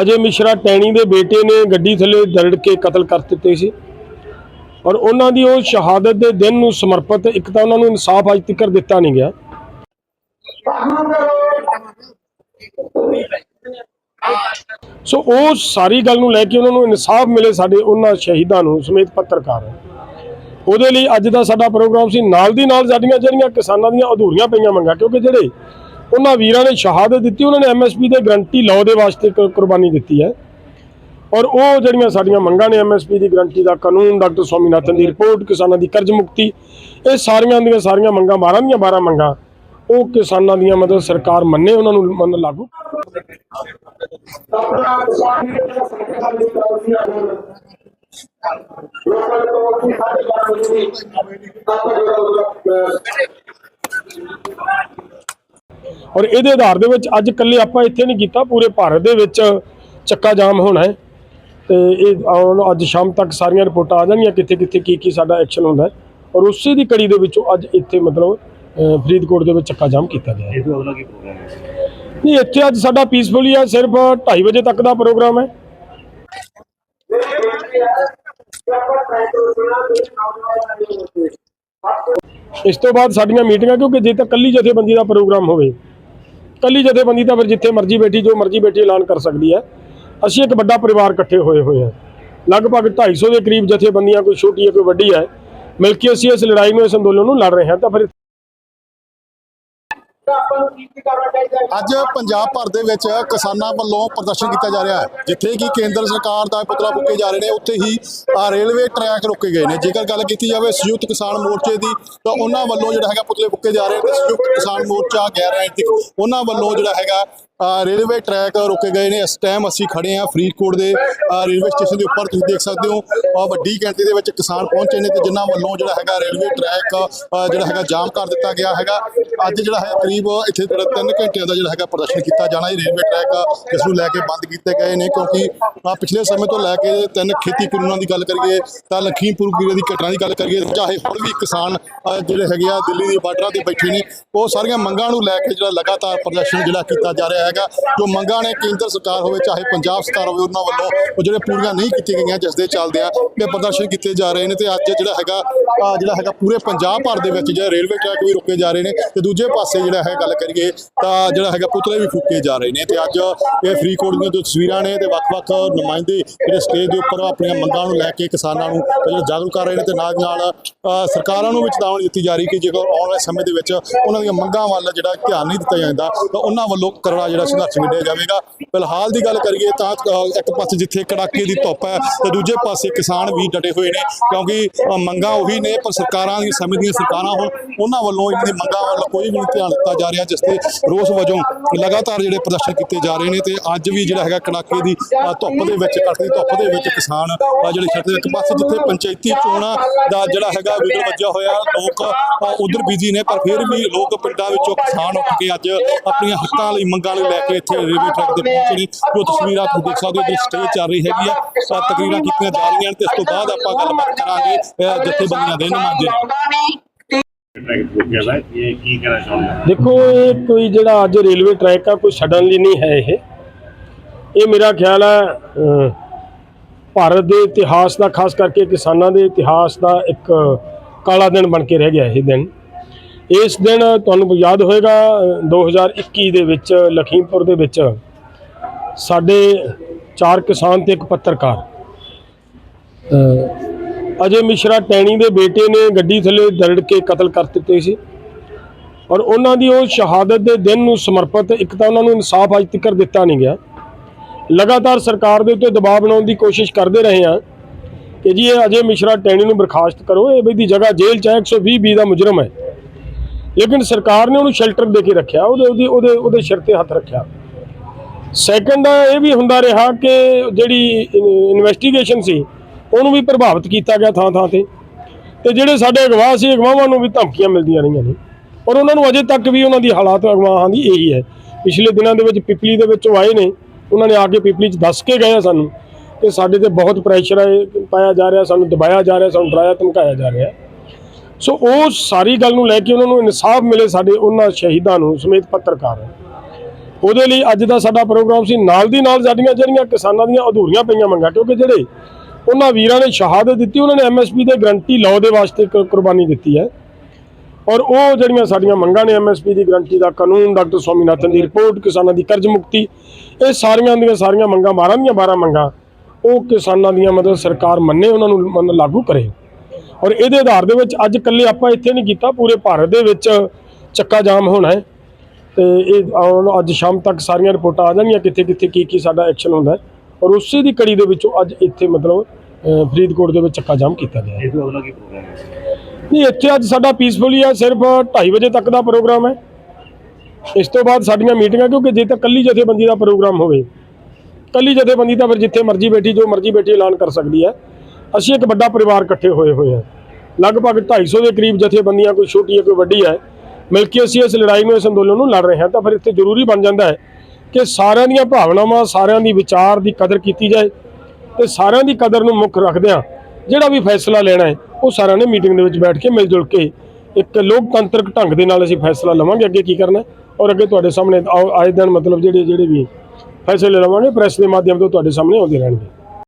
ਅਜੇ ਮਿਸ਼ਰਾ ਟੈਣੀ ਦੇ ਬੇਟੇ ਨੇ ਗੱਡੀ ਥੱਲੇ ਦਰੜ ਕੇ ਕਤਲ ਕਰ ਦਿੱਤੇ ਸੀ। ਔਰ ਉਹਨਾਂ ਦੀ ਉਹ ਸ਼ਹਾਦਤ ਦੇ ਦਿਨ ਨੂੰ ਸਮਰਪਿਤ ਇੱਕ ਤਾਂ ਉਹਨਾਂ ਨੂੰ ਇਨਸਾਫ ਅੱਜ ਤੱਕ ਦਿੱਤਾ ਨਹੀਂ ਗਿਆ। ਸੋ ਉਹ ਸਾਰੀ ਗੱਲ ਨੂੰ ਲੈ ਕੇ ਉਹਨਾਂ ਨੂੰ ਇਨਸਾਫ ਮਿਲੇ ਸਾਡੇ ਉਹਨਾਂ ਸ਼ਹੀਦਾਂ ਨੂੰ ਸਮੇਤ ਪੱਤਰਕਾਰ। ਉਹਦੇ ਲਈ ਅੱਜ ਦਾ ਸਾਡਾ ਪ੍ਰੋਗਰਾਮ ਸੀ। ਨਾਲ ਦੀ ਨਾਲ ਸਾਡੀਆਂ ਜਿਹੜੀਆਂ ਕਿਸਾਨਾਂ ਦੀਆਂ ਅਧੂਰੀਆਂ ਪਈਆਂ ਮੰਗਾਂ, ਕਿਉਂਕਿ ਜਿਹੜੇ ਉਹਨਾਂ ਵੀਰਾਂ ਨੇ ਸ਼ਹਾਦਤ ਦਿੱਤੀ, ਉਹਨਾਂ ਨੇ ਐਮਐਸਪੀ ਦੇ ਗਰੰਟੀ ਲਾਅ ਦੇ ਵਾਸਤੇ ਕੁਰਬਾਨੀ ਦਿੱਤੀ ਹੈ। ਔਰ ਉਹ ਜਿਹੜੀਆਂ ਸਾਡੀਆਂ ਮੰਗਾਂ ਨੇ ਐਮਐਸਪੀ ਦੀ ਗਰੰਟੀ ਦਾ ਕਾਨੂੰਨ, ਡਾਕਟਰ ਸਵਾਮੀਨਾਥਨ ਦੀ ਰਿਪੋਰਟ ਕਿਸਾਨਾਂ ਦੀ ਕਰਜ਼ ਮੁਕਤੀ, ਇਹ ਸਾਰੀਆਂ ਦੀਆਂ ਸਾਰੀਆਂ ਮੰਗਾਂ 12 ਦੀਆਂ 12 ਮੰਗਾਂ, ਉਹ ਕਿਸਾਨਾਂ ਦੀਆਂ ਮਤਲਬ ਸਰਕਾਰ ਮੰਨੇ, ਉਹਨਾਂ ਨੂੰ ਮੰਨ ਲਾਗੂ। ਔਰ ਇਹਦੇ ਆਧਾਰ ਦੇ ਵਿੱਚ ਅੱਜ ਇਕੱਲੇ ਆਪਾਂ ਇੱਥੇ ਨਹੀਂ ਕੀਤਾ ਪੂਰੇ ਭਾਰਤ ਦੇ ਵਿੱਚ ਚੱਕਾ ਜਾਮ ਹੋਣਾ ਹੈ। ਤੇ ਇਹ ਆਉਣ- ਅੱਜ ਸ਼ਾਮ ਤੱਕ ਸਾਰੀਆਂ ਰਿਪੋਰਟਾਂ ਆ ਜਾਣਗੀਆਂ ਕਿੱਥੇ ਕਿੱਥੇ ਕੀ ਕੀ ਸਾਡਾ ਐਕਸ਼ਨ ਹੁੰਦਾ ਔਰ ਉਸੇ ਦੀ ਕੜੀ ਦੇ ਵਿੱਚੋਂ ਅੱਜ ਇੱਥੇ ਮਤਲਬ ਫਰੀਦਕੋਟ ਦੇ ਵਿੱਚ ਚੱਕਾ ਜਾਮ ਕੀਤਾ ਗਿਆ ਹੈ। ਇਹ ਤੋਂ ਅਗਲਾ ਕੀ ਪ੍ਰੋਗਰਾਮ ਹੈ? ਨਹੀਂ ਇੱਥੇ ਅੱਜ ਸਾਡਾ ਪੀਸਫੁਲੀ ਹੈ ਸਿਰਫ 2:30 ਵਜੇ ਤੱਕ ਦਾ ਪ੍ਰੋਗਰਾਮ ਹੈ। ਇਸ ਤੋਂ ਬਾਅਦ ਸਾਡੀਆਂ ਮੀਟਿੰਗਾਂ ਕਿਉਂਕਿ ਜੇ ਤਾਂ ਕੱਲੀ ਜਥੇਬੰਦੀ ਦਾ ਪ੍ਰੋਗਰਾਮ ਹੋਵੇ ਕੱਲੀ ਜਥੇਬੰਦੀ ਤਾਂ ਫਿਰ ਜਿੱਥੇ ਮਰਜ਼ੀ ਬੈਠੀ, ਜੋ ਮਰਜ਼ੀ ਬੈਠੀ ਐਲਾਨ ਕਰ ਸਕਦੀ ਹੈ। ਅਸੀਂ ਇੱਕ ਵੱਡਾ ਪਰਿਵਾਰ ਇਕੱਠੇ ਹੋਏ ਹੋਏ ਹਾਂ। ਲਗਭਗ 250 ਦੇ ਕਰੀਬ ਜਥੇਬੰਦੀਆਂ, ਕੋਈ ਛੋਟੀ ਹੈ, ਕੋਈ ਵੱਡੀ ਹੈ। ਮਿਲ ਕੇ ਅਸੀਂ ਇਸ ਲੜਾਈ ਨੂੰ, ਇਸ ਅੰਦੋਲਨ ਨੂੰ ਲੜ ਰਹੇ ਹਾਂ, ਤਾਂ ਫਿਰ ਅੱਜ ਪੰਜਾਬ ਭਰ ਦੇ ਵਿੱਚ ਕਿਸਾਨਾਂ ਵੱਲੋਂ ਪ੍ਰਦਰਸ਼ਨ ਕੀਤਾ ਜਾ ਰਿਹਾ ਹੈ, ਜਿੱਥੇ ਕਿ ਕੇਂਦਰ ਸਰਕਾਰ ਦਾ ਪੁਤਲਾ ਫੂਕੇ ਜਾ ਰਹੇ ਨੇ, ਉੱਥੇ ਹੀ ਰੇਲਵੇ ਟਰੈਕ ਰੋਕੇ ਗਏ ਨੇ। ਜੇਕਰ ਗੱਲ ਕੀਤੀ ਜਾਵੇ ਸੰਯੁਕਤ ਕਿਸਾਨ ਮੋਰਚੇ ਦੀ, ਤਾਂ ਉਹਨਾਂ ਵੱਲੋਂ ਜਿਹੜਾ ਹੈਗਾ ਪੁਤਲੇ ਫੂਕੇ ਜਾ ਰਹੇ ਨੇ ਸੰਯੁਕਤ ਕਿਸਾਨ ਮੋਰਚਾ ਗੈਰ ਰਾਜਨੀਤਿਕ ਉਹਨਾਂ ਵੱਲੋਂ ਜਿਹੜਾ ਹੈਗਾ ਰੇਲਵੇ ਟਰੈਕ ਰੋਕੇ ਗਏ ਨੇ। ਇਸ ਟਾਈਮ ਅਸੀਂ ਖੜੇ ਹਾਂ ਫਰੀਦਕੋਟ ਦੇ ਰੇਲਵੇ ਸਟੇਸ਼ਨ ਦੇ ਉੱਪਰ। ਤੁਸੀਂ ਦੇਖ ਸਕਦੇ ਹੋ ਵੱਡੀ ਗਿਣਤੀ ਦੇ ਵਿੱਚ ਕਿਸਾਨ ਪਹੁੰਚੇ ਨੇ ਤੇ ਜਿਨ੍ਹਾਂ ਵੱਲੋਂ ਜਿਹੜਾ ਹੈਗਾ ਰੇਲਵੇ ਟਰੈਕ ਜਿਹੜਾ ਹੈਗਾ ਜਾਮ ਕਰ ਦਿੱਤਾ ਗਿਆ ਹੈਗਾ। ਅੱਜ ਜਿਹੜਾ ਹੈ ਕਰੀਬ ਇੱਥੇ ਜਿਹੜਾ 3 ਘੰਟਿਆਂ ਦਾ ਜਿਹੜਾ ਹੈਗਾ ਪ੍ਰਦਰਸ਼ਨ ਕੀਤਾ ਜਾਣਾ ਇਹ ਰੇਲਵੇ ਟਰੈਕ ਇਸ ਨੂੰ ਲੈ ਕੇ ਬੰਦ ਕੀਤੇ ਗਏ ਨੇ ਕਿਉਂਕਿ ਪਿਛਲੇ ਸਮੇਂ ਤੋਂ ਲੈ ਕੇ ਤਿੰਨ ਖੇਤੀ ਕਾਨੂੰਨਾਂ ਦੀ ਗੱਲ ਕਰੀਏ ਤਾਂ ਲਖੀਮਪੁਰ ਖੀਰੇ ਦੀ ਘਟਨਾ ਦੀ ਗੱਲ ਕਰੀਏ, ਚਾਹੇ ਹੋਰ ਵੀ ਕਿਸਾਨ ਜਿਹੜੇ ਹੈਗੇ ਆ ਦਿੱਲੀ ਦੇ ਬਾਰਡਰਾਂ ਤੇ ਬੈਠੇ ਨੇ, ਉਹ ਸਾਰੀਆਂ ਮੰਗਾਂ ਨੂੰ ਲੈ ਕੇ ਜਿਹੜਾ ਲਗਾਤਾਰ ਪ੍ਰਦਰਸ਼ਨ ਜਿਹੜਾ ਕੀਤਾ ਜਾ ਰਿਹਾ ਹੈਗਾ, ਜੋ ਮੰਗਾਂ ਨੇ ਕੇਂਦਰ ਸਰਕਾਰ ਹੋਵੇ, ਚਾਹੇ ਪੰਜਾਬ ਸਰਕਾਰ ਹੋਵੇ, ਉਹਨਾਂ ਵੱਲੋਂ ਉਹ ਜਿਹੜੇ ਪੂਰੀਆਂ ਨਹੀਂ ਕੀਤੀਆਂ ਗਈਆਂ, ਜਿਸ ਦੇ ਚੱਲਦੇ ਆ ਇਹ ਪ੍ਰਦਰਸ਼ਨ ਕੀਤੇ ਜਾ ਰਹੇ ਨੇ ਤੇ ਅੱਜ ਜਿਹੜਾ ਹੈਗਾ ਜਿਹੜਾ ਹੈਗਾ ਪੂਰੇ ਪੰਜਾਬ ਭਰ ਦੇ ਵਿੱਚ ਜਿਹੜਾ ਰੇਲਵੇ ਟਰੈਕ ਵੀ ਰੁਕੇ ਜਾ ਰਹੇ ਨੇ ਤੇ ਦੂਜੇ ਪਾਸੇ ਜਿਹੜਾ ਹੈ ਗੱਲ ਕਰੀਏ ਤਾਂ ਜਿਹੜਾ ਹੈਗਾ ਪੁਤਲੇ ਵੀ ਫੂਕੇ ਜਾ ਰਹੇ ਨੇ ਤੇ ਅੱਜ ਇਹ ਫਰੀਦਕੋਟ ਦੀਆਂ ਜੋ ਤਸਵੀਰਾਂ ਨੇ ਤੇ ਵੱਖ-ਵੱਖ ਨੁਮਾਇੰਦੇ ਜਿਹੜੇ ਸਟੇਜ ਦੇ ਉੱਪਰ ਆਪਣੀਆਂ ਮੰਗਾਂ ਨੂੰ ਲੈ ਕੇ ਕਿਸਾਨਾਂ ਨੂੰ ਜਿਹੜਾ ਜਾਗਰੂਕ ਕਰ ਰਹੇ ਨੇ ਤੇ ਨਾਲ ਨਾਲ ਸਰਕਾਰਾਂ ਨੂੰ ਵੀ ਚੇਤਾਵਨੀ ਦਿੱਤੀ ਜਾ ਰਹੀ ਕਿ ਜੇਕਰ ਆਉਣ ਵਾਲੇ ਸਮੇਂ ਦੇ ਵਿੱਚ ਉਹਨਾਂ ਦੀਆਂ ਮੰਗਾਂ ਵੱਲ ਜਿਹੜਾ ਧਿਆਨ ਨਹੀਂ ਦਿੱਤਾ ਜਾਂਦਾ ਤਾਂ ਉਹਨਾਂ ਵੱਲੋਂ ਕਰੜਾ ਜਿਹੜਾ ਸੰਘਰਸ਼ ਵਿੱਢਿਆ ਜਾਵੇਗਾ। ਫਿਲਹਾਲ ਦੀ ਗੱਲ ਕਰੀਏ ਤਾਂ ਇੱਕ ਪਾਸੇ ਜਿੱਥੇ ਕੜਾਕੇ ਦੀ ਧੁੱਪ ਹੈ ਤੇ ਦੂਜੇ ਪਾਸੇ ਕਿਸਾਨ ਵੀ ਡਟੇ ਹੋਏ ਨੇ ਕਿਉਂਕਿ ਅਹ, ਮੰਗਾਂ ਉਹੀ ਨੇ ਪਰ ਸਰਕਾਰਾਂ ਦੀ ਸਮੇਂ ਦੀਆਂ ਸਰਕਾਰਾਂ ਹੁਣ ਉਹਨਾਂ ਵੱਲੋਂ ਇਹਨਾਂ ਦੀ ਮੰਗਾਂ ਵੱਲ ਕੋਈ ਵੀ ਨਹੀਂ ਧਿਆਨ ਦਿੱਤਾ ਜਾ ਰਿਹਾ ਜਿਸ ਤੇ ਰੋਸ ਵਜੋਂ ਲਗਾਤਾਰ ਜਿਹੜੇ ਪ੍ਰਦਰਸ਼ਨ ਕੀਤੇ ਜਾ ਰਹੇ ਨੇ ਤੇ ਅੱਜ ਵੀ ਜਿਹੜਾ ਹੈਗਾ ਕੜਾਕੇ ਦੀ ਧੁੱਪ ਦੇ ਵਿੱਚ ਕੜਕੇ ਧੁੱਪ ਦੇ ਵਿੱਚ ਕਿਸਾਨ ਜਿਹੜੇ ਛੱਡ ਇੱਕ ਪਾਸੇ ਜਿੱਥੇ ਪੰਚਾਇਤੀ ਚੋਣਾਂ ਦਾ ਜਿਹੜਾ ਹੈਗਾ ਵਿਗੜ ਵੱਜਿਆ ਹੋਇਆ ਲੋਕ ਉਧਰ ਬਿਜ਼ੀ ਨੇ ਪਰ ਫਿਰ ਵੀ ਲੋਕ ਪਿੰਡਾਂ ਵਿੱਚੋਂ ਕਿਸਾਨ ਉੱਠ ਕੇ ਅੱਜ ਆਪਣੀਆਂ ਹੱਕਾਂ ਲਈ ਮੰਗਾਂ ਲਈ ਲੈ ਕੇ ਇੱਥੇ ਰੇਲਵੇ ਟਰੈਕ ਤੇ ਪਹੁੰਚੇ ਨੇ ਜੋ ਤਸਵੀਰਾਂ ਤੁਸੀਂ ਦੇਖ ਸਕਦੇ ਹੋ ਜੋ ਸਟੇਜ ਚੱਲ ਰਹੀ ਹੈਗੀ ਆ ਤਾਂ ਤਕਰੀਰਾਂ ਕੀਤੀਆਂ ਜਾ ਰਹੀਆਂ ਨੇ ਤੇ ਇਸ ਤੋਂ ਬਾਅਦ ਆਪਾਂ ਗੱਲਬਾਤ ਕਰਾਂਗੇ ਅਹ, ਦੇਖੋ ਇਹ ਕੋਈ ਜਿਹੜਾ ਅੱਜ ਰੇਲਵੇ ਟਰੈਕ ਆ ਕੋਈ ਸਡਨਲੀ ਨਹੀਂ ਹੈ ਇਹ। ਇਹ ਮੇਰਾ ਖਿਆਲ ਹੈ ਭਾਰਤ ਦੇ ਇਤਿਹਾਸ ਦਾ ਖਾਸ ਕਰਕੇ ਕਿਸਾਨਾਂ ਦੇ ਇਤਿਹਾਸ ਦਾ ਇੱਕ ਕਾਲਾ ਦਿਨ ਬਣ ਕੇ ਰਹਿ ਗਿਆ ਇਹ ਦਿਨ। ਇਸ ਦਿਨ ਤੁਹਾਨੂੰ ਯਾਦ ਹੋਏਗਾ ਅਹ, 2021 ਦੇ ਵਿੱਚ ਲਖੀਮਪੁਰ ਦੇ ਵਿੱਚ ਸਾਡੇ ਚਾਰ ਕਿਸਾਨ ਤੇ ਇੱਕ ਪੱਤਰਕਾਰ ਅਜੇ ਮਿਸ਼ਰਾ ਟੈਣੀ ਦੇ ਬੇਟੇ ਨੇ ਗੱਡੀ ਥੱਲੇ ਦਰੜ ਕੇ ਕਤਲ ਕਰ ਦਿੱਤੇ ਸੀ। ਔਰ ਉਹਨਾਂ ਦੀ ਉਹ ਸ਼ਹਾਦਤ ਦੇ ਦਿਨ ਨੂੰ ਸਮਰਪਿਤ ਇੱਕ ਤਾਂ ਉਹਨਾਂ ਨੂੰ ਇਨਸਾਫ ਅੱਜ ਤੱਕ ਦਿੱਤਾ ਨਹੀਂ ਗਿਆ। ਲਗਾਤਾਰ ਸਰਕਾਰ ਦੇ ਉੱਤੇ ਦਬਾਅ ਬਣਾਉਣ ਦੀ ਕੋਸ਼ਿਸ਼ ਕਰਦੇ ਰਹੇ ਹਾਂ ਕਿ ਜੀ ਇਹ ਅਜੇ ਮਿਸ਼ਰਾ ਟੈਣੀ ਨੂੰ ਬਰਖਾਸਤ ਕਰੋ। ਇਹ ਦੀ ਜਗ੍ਹਾ ਜੇਲ੍ਹ ਚ ਹੈ 120 ਬੀ ਦਾ ਮੁਜਰਮ ਹੈ। ਲੇਕਿਨ ਸਰਕਾਰ ਨੇ ਉਹਨੂੰ ਸ਼ੈਲਟਰ ਦੇ ਕੇ ਰੱਖਿਆ, ਉਹਦੇ ਉਹਦੀ ਉਹਦੇ ਉਹਦੇ ਸਿਰ ਤੇ ਹੱਥ ਰੱਖਿਆ। ਸੈਕੰਡ ਇਹ ਵੀ ਹੁੰਦਾ ਰਿਹਾ ਕਿ ਜਿਹੜੀ ਇਨਵੈਸਟੀਗੇਸ਼ਨ ਸੀ ਉਹਨੂੰ ਵੀ ਪ੍ਰਭਾਵਿਤ ਕੀਤਾ ਗਿਆ ਥਾਂ ਥਾਂ ਤੇ। ਤੇ ਜਿਹੜੇ ਸਾਡੇ ਅਗਵਾਹ ਸੀ, ਅਗਵਾਹਾਂ ਨੂੰ ਵੀ ਧਮਕੀਆਂ ਮਿਲਦੀਆਂ ਰਹੀਆਂ ਨੇ। ਔਰ ਉਹਨਾਂ ਨੂੰ ਅਜੇ ਤੱਕ ਵੀ ਉਹਨਾਂ ਦੀ ਹਾਲਾਤ ਅਗਵਾਹਾਂ ਦੀ ਇਹੀ ਹੈ। ਪਿਛਲੇ ਦਿਨਾਂ ਦੇ ਵਿੱਚ ਪਿਪਲੀ ਦੇ ਵਿੱਚ ਉਹ ਆਏ ਨੇ। ਉਹਨਾਂ ਨੇ ਆ ਕੇ ਪਿਪਲੀ 'ਚ ਦੱਸ ਕੇ ਗਏ ਸਾਨੂੰ ਕਿ ਸਾਡੇ ਤੇ ਬਹੁਤ ਪ੍ਰੈਸ਼ਰ ਹੈ ਪਾਇਆ ਜਾ ਰਿਹਾ, ਸਾਨੂੰ ਦਬਾਇਆ ਜਾ ਰਿਹਾ, ਸਾਨੂੰ ਡਰਾਇਆ, ਧਮਕਾਇਆ ਜਾ ਰਿਹਾ। ਸੋ ਉਹ ਸਾਰੀ ਗੱਲ ਨੂੰ ਲੈ ਕੇ ਉਹਨਾਂ ਨੂੰ ਇਨਸਾਫ ਮਿਲੇ ਸਾਡੇ ਉਹਨਾਂ ਸ਼ਹੀਦਾਂ ਨੂੰ, ਸਮੇਤ ਪੱਤਰਕਾਰ ਉਹਦੇ ਲਈ ਅੱਜ ਦਾ ਸਾਡਾ ਪ੍ਰੋਗਰਾਮ ਸੀ। ਨਾਲ ਦੀ ਨਾਲ ਸਾਡੀਆਂ ਜਿਹੜੀਆਂ ਕਿਸਾਨਾਂ ਦੀਆਂ ਅਧੂਰੀਆਂ ਪਈਆਂ ਮੰਗਾਂ, ਕਿਉਂਕਿ ਜਿਹੜੇ ਉਹਨਾਂ ਵੀਰਾਂ ਨੇ ਸ਼ਹਾਦਤ ਦਿੱਤੀ, ਉਹਨਾਂ ਨੇ ਐਮਐਸਪੀ ਦੇ ਗਰੰਟੀ ਲਾਅ ਦੇ ਵਾਸਤੇ ਕ- ਕੁਰਬਾਨੀ ਦਿੱਤੀ ਹੈ। ਔਰ ਉਹ ਜਿਹੜੀਆਂ ਸਾਡੀਆਂ ਮੰਗਾਂ ਨੇ ਐਮਐਸਪੀ ਦੀ ਗਰੰਟੀ ਦਾ ਕਾਨੂੰਨ, ਡਾਕਟਰ ਸਵਾਮੀਨਾਥਨ ਦੀ ਰਿਪੋਰਟ ਕਿਸਾਨਾਂ ਦੀ ਕਰਜ਼ ਮੁਕਤੀ, ਇਹ ਸਾਰੀਆਂ ਦੀਆਂ ਸਾਰੀਆਂ ਮੰਗਾਂ 12 ਦੀਆਂ 12 ਮੰਗਾਂ, ਉਹ ਕਿਸਾਨਾਂ ਦੀਆਂ ਮਤਲਬ ਸਰਕਾਰ ਮੰਨੇ, ਉਹਨਾਂ ਨੂੰ ਮਤਲਬ ਲਾਗੂ ਕਰੇ। ਔਰ ਇਹਦੇ ਆਧਾਰ ਦੇ ਵਿੱਚ ਅੱਜ ਇਕੱਲੇ ਆਪਾਂ ਇੱਥੇ ਨਹੀਂ ਕੀਤਾ, ਪੂਰੇ ਭਾਰਤ ਦੇ ਵਿੱਚ ਚੱਕਾ ਜਾਮ ਹੋਣਾ ਹੈ। ਤੇ ਇਹ ਅੱਜ ਸ਼ਾਮ ਤੱਕ ਸਾਰੀਆਂ ਰਿਪੋਰਟਾਂ ਆ ਜਾਣਗੀਆਂ ਕਿੱਥੇ ਕਿੱਥੇ ਕੀ ਕੀ ਸਾਡਾ ਐਕਸ਼ਨ ਹੁੰਦਾ ਔਰ ਉਸੇ ਦੀ ਕੜੀ ਦੇ ਵਿੱਚੋਂ ਅੱਜ ਇੱਥੇ ਮਤਲਬ ਫਰੀਦਕੋਟ ਦੇ ਵਿੱਚ ਚੱਕਾ ਜਾਮ ਕੀਤਾ ਗਿਆ। ਤੋਂ ਅਗਲਾ ਕੀ ਪ੍ਰੋਗਰਾਮ ਹੈ? ਨਹੀਂ ਇੱਥੇ ਅੱਜ ਸਾਡਾ ਪੀਸਫੁਲੀ ਹੈ ਸਿਰਫ 2:30 ਵਜੇ ਤੱਕ ਦਾ ਪ੍ਰੋਗਰਾਮ ਹੈ। ਇਸ ਤੋਂ ਬਾਅਦ ਸਾਡੀਆਂ ਮੀਟਿੰਗਾਂ ਕਿਉਂਕਿ ਜੇ ਤਾਂ ਕੱਲੀ ਜਥੇਬੰਦੀ ਦਾ ਪ੍ਰੋਗਰਾਮ ਹੋਵੇ ਕੱਲੀ ਜਥੇਬੰਦੀ ਤਾਂ ਫਿਰ ਜਿੱਥੇ ਮਰਜ਼ੀ ਬੈਠੀ ਜੋ ਮਰਜ਼ੀ ਬੈਠੀ ਐਲਾਨ ਕਰ ਸਕਦੀ ਹੈ। ਅਸੀਂ ਇੱਕ ਵੱਡਾ ਪਰਿਵਾਰ ਇਕੱਠੇ ਹੋਏ ਹੋਏ ਹਾਂ। ਲਗਭਗ 250 ਦੇ ਕਰੀਬ ਜਥੇਬੰਦੀਆਂ ਕੋਈ ਛੋਟੀ ਹੈ ਕੋਈ ਵੱਡੀ ਹੈ ਮਿਲ ਕੇ ਅਸੀਂ ਇਸ ਲੜਾਈ ਨੂੰ ਇਸ ਅੰਦੋਲਨ ਨੂੰ ਲੜ ਰਹੇ ਹਾਂ। ਤਾਂ ਫਿਰ ਇੱਥੇ ਜ਼ਰੂਰੀ ਬਣ ਜਾਂਦਾ ਹੈ ਕਿ ਸਾਰਿਆਂ ਦੀਆਂ ਭਾਵਨਾਵਾਂ ਸਾਰਿਆਂ ਦੀ ਵਿਚਾਰ ਦੀ ਕਦਰ ਕੀਤੀ ਜਾਏ। ਤੇ ਸਾਰਿਆਂ ਦੀ ਕਦਰ ਨੂੰ ਮੁੱਖ ਰੱਖਦਿਆਂ ਜਿਹੜਾ ਵੀ ਫੈਸਲਾ ਲੈਣਾ ਹੈ, ਉਹ ਸਾਰਿਆਂ ਨੇ ਮੀਟਿੰਗ ਦੇ ਵਿੱਚ ਬੈਠ ਕੇ ਮਿਲ ਜੁਲ ਕੇ ਇੱਕ ਲੋਕਤੰਤਰਕ ਢੰਗ ਦੇ ਨਾਲ ਅਸੀਂ ਫੈਸਲਾ ਲਵਾਂਗੇ, ਅੱਗੇ ਕੀ ਕਰਨਾ ਔਰ ਅੱਗੇ ਤੁਹਾਡੇ ਸਾਹਮਣੇ ਆਓ- ਆਏ ਦਿਨ ਮਤਲਬ ਜਿਹੜੇ ਜਿਹੜੇ ਵੀ ਫੈਸਲੇ ਲਵਾਂਗੇ ਪ੍ਰੈਸ ਦੇ ਮਾਧਿਅਮ ਤੋਂ ਤੁਹਾਡੇ ਸਾਹਮਣੇ ਆਉਂਦੇ ਰਹਿਣਗੇ।